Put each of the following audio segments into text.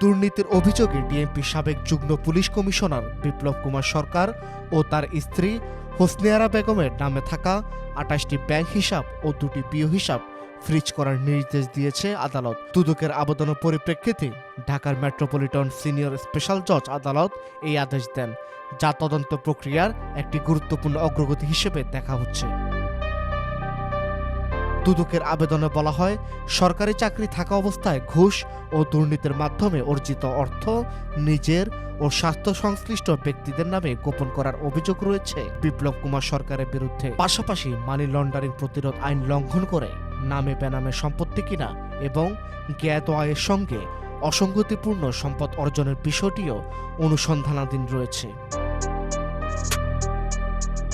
দুর্নীতির অভিযোগে ডিএমপি সাবেক যুগ্ম পুলিশ কমিশনার বিপ্লব কুমার সরকার ও তার স্ত্রী হোসনিয়ারা বেগমের নামে থাকা আটাশটি ব্যাংক হিসাব ও দুটি পিও হিসাব ফ্রিজ করার নির্দেশ দিয়েছে আদালত। দুদকের আবেদনের পরিপ্রেক্ষিতে ঢাকার মেট্রোপলিটন সিনিয়র স্পেশাল জজ আদালত এই আদেশ দেন, যা তদন্ত প্রক্রিয়ার একটি গুরুত্বপূর্ণ অগ্রগতি হিসেবে দেখা হচ্ছে। দুদকের আবেদনে বলা হয়, সরকারি চাকরি থাকা অবস্থায় ঘুষ ও দুর্নীতির মাধ্যমে অর্জিত অর্থ নিজের ও স্বাস্থ্য সংশ্লিষ্ট ব্যক্তিদের নামে গোপন করার অভিযোগ রয়েছে। বিপ্লব কুমার সরকারের বিরুদ্ধে পাশাপাশি মানি লন্ডারিং প্রতিরোধ আইন লঙ্ঘন করে নামে বেনামে সম্পত্তি কিনা এবং জ্ঞাত আয়ের সঙ্গে অসঙ্গতিপূর্ণ সম্পদ অর্জনের বিষয়টিও অনুসন্ধানাধীন রয়েছে।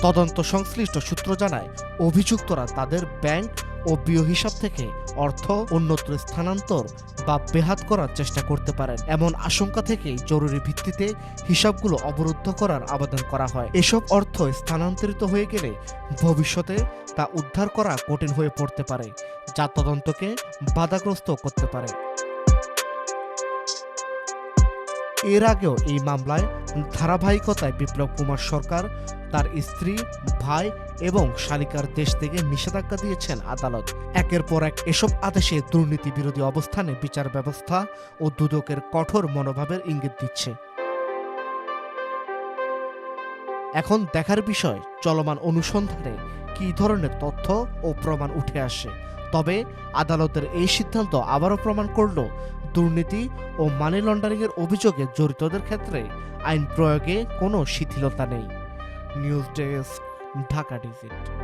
তদন্ত সংশ্লিষ্ট সূত্র জানায়, অভিযুক্তরা তাদের ব্যাংক ও বিয় হিসাব থেকে অর্থ অন্যত্র স্থানান্তর বা বেহাত করার চেষ্টা করতে পারেন। এমন আশঙ্কা থেকে জরুরি ভিত্তিতে হিসাবগুলো অবরুদ্ধ করার আবেদন করা হয়। এসব অর্থ স্থানান্তরিত হয়ে গেলে ভবিষ্যতে তা উদ্ধার করা কঠিন হয়ে পড়তে পারে, যা তদন্তকে বাধাগ্রস্ত করতে পারে। এর আগেও এই মামলায় ধারাবাহিকতায় বিপ্লব কুমার সরকার, তার স্ত্রী, ভাই এবং শালিকার দেশ থেকে নিষেধাজ্ঞা দিয়েছেন আদালত। একের পর এক এসব আদেশে দুর্নীতি বিরোধী অবস্থানে বিচার ব্যবস্থা ও দুদকের কঠোর মনোভাবের ইঙ্গিত দিচ্ছে। এখন দেখার বিষয়, চলমান অনুসন্ধানে কী ধরনের তথ্য ও প্রমাণ উঠে আসে? তবে আদালতের এই সিদ্ধান্ত আবারও প্রমাণ করল, দুর্নীতি ও মানি লন্ডারিংয়ের অভিযোগে জড়িতদের ক্ষেত্রে আইন প্রয়োগে কোনো শিথিলতা নেই। News desk, Dhaka digit.